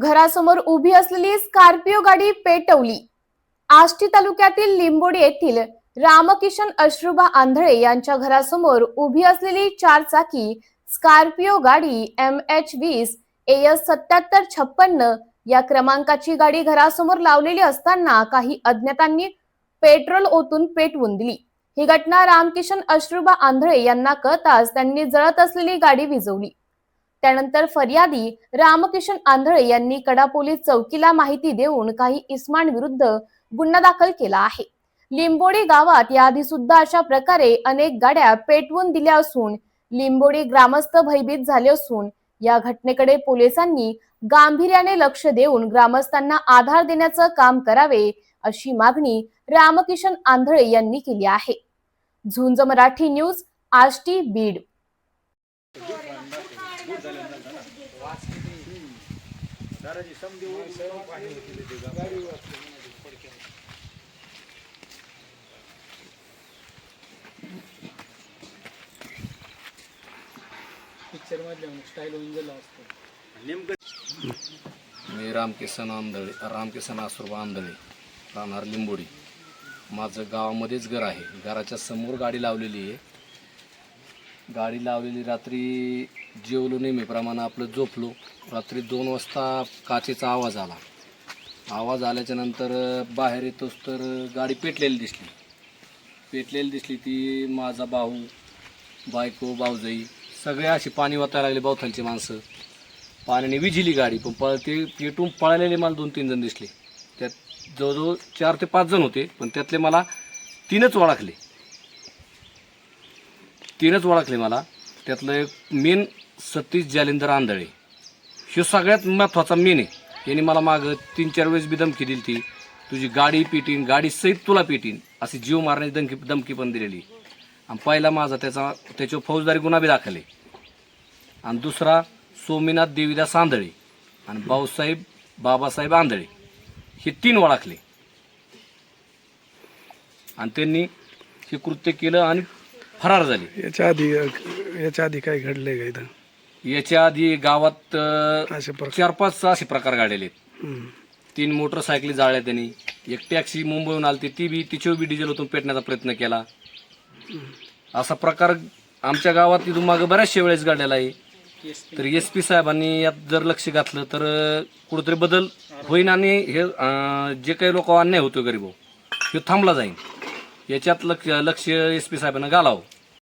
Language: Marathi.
घरासमोर उभी असलेली स्कॉर्पिओ गाडी पेटवली. आष्टी तालुक्यातील लिंबोडी येथील रामकिशन अश्रुबा आंधळे यांच्या घरासमोर उभी असलेली चारचाकी स्कॉर्पिओ गाडी एम एच वीस एस सत्याहत्तर छप्पन्न या क्रमांकाची गाडी घरासमोर लावलेली असताना काही अज्ञातांनी पेट्रोल ओतून पेटवून दिली ही घटना रामकिशन अश्रुबा आंधळे यांना कळताच त्यांनी जळत असलेली गाडी विझवली. त्यानंतर फर्यादी रामकिशन आंधळे यांनी कडा पोलीस चौकीला माहिती देऊन काही इस्मान विरुद्ध गुन्हा दाखल केला आहे. लिंबोडी गावात याआधी सुद्धा अशा प्रकारे अनेक गाड्या पेटवून दिल्या असून लिंबोडी ग्रामस्थ भयभीत झाले असून या घटनेकडे पोलिसांनी गांभीर्याने लक्ष देऊन ग्रामस्थांना आधार देण्याचं काम करावे अशी मागणी रामकिशन आंधळे यांनी केली आहे. झुंज मराठी न्यूज आष्टी बीड. पिक्चर मधल्या स्टाईल होऊन गेला असतो मी रामकिसन आंधळे रामकिसन आसुरबा आंधळे राहणार लिंबोडी. माझं गावामध्येच घर आहे. घराच्या समोर गाडी लावलेली आहे. गाडी लावलेली रात्री जेवलो नेहमीप्रमाणे आपलं झोपलो. रात्री दोन वाजता काचेचा आवाज आला. आवाज आल्याच्यानंतर बाहेर येतोच तर गाडी पेटलेली दिसली. पेटलेली दिसली ती माझा भाऊ बायको भाऊजाई सगळे अशी पाणी वाचायला लागले बावथांची माणसं. पाण्याने विझिली गाडी पण पळ ते पेटून पळालेले मला दोन तीन जण दिसले. त्यात जवळजवळ चार ते पाच जण होते पण त्यातले मला तीनच ओळखले. तीनच ओळखले मला. त्यातलं एक मेन सतीश जालिंदर आंधळे. ह्यो सगळ्यात महत्त्वाचा मेन आहे. याने मला मागं तीन चार वेळेस बी धमकी दिली ती तुझी गाडी पेटीन गाडी सहित तुला पेटीन अशी जीव मारण्याची धमकी धमकी पण दिलेली. आणि पहिला माझा त्याचा त्याच्यावर फौजदारी गुन्हा बी दाखल आहे आणि दुसरा सोमीनाथ देवीदास आंधळे आणि भाऊसाहेब बाबासाहेब आंधळे. हे तीन ओळखले. आणि त्यांनी हे कृत्य केलं आणि फरार झाले. याच्या आधी याच्या आधी काय घडलंय का इथं? याच्या आधी गावात अं, असे प्रकार. चार पाच असे प्रकार घडलेले आहेत. हम्म. तीन मोटरसायकली जाळल्या त्यांनी. एक टॅक्सी मुंबईहून आली ती बी तिच्यावर बी डिझेल ओतून पेटण्याचा प्रयत्न केला. असा प्रकार आमच्या गावात इथून मागं बऱ्याचशा वेळेस घडलेला आहे. तर एस पी साहेबांनी यात जर लक्ष घातलं तर अं, कुठंतरी बदल होईन आणि हे अं, जे काही लोक अन्याय होतो गरीब हे थांबला जाईल याच्यात लक्ष लक्ष एस पी साहेबांना घालावं.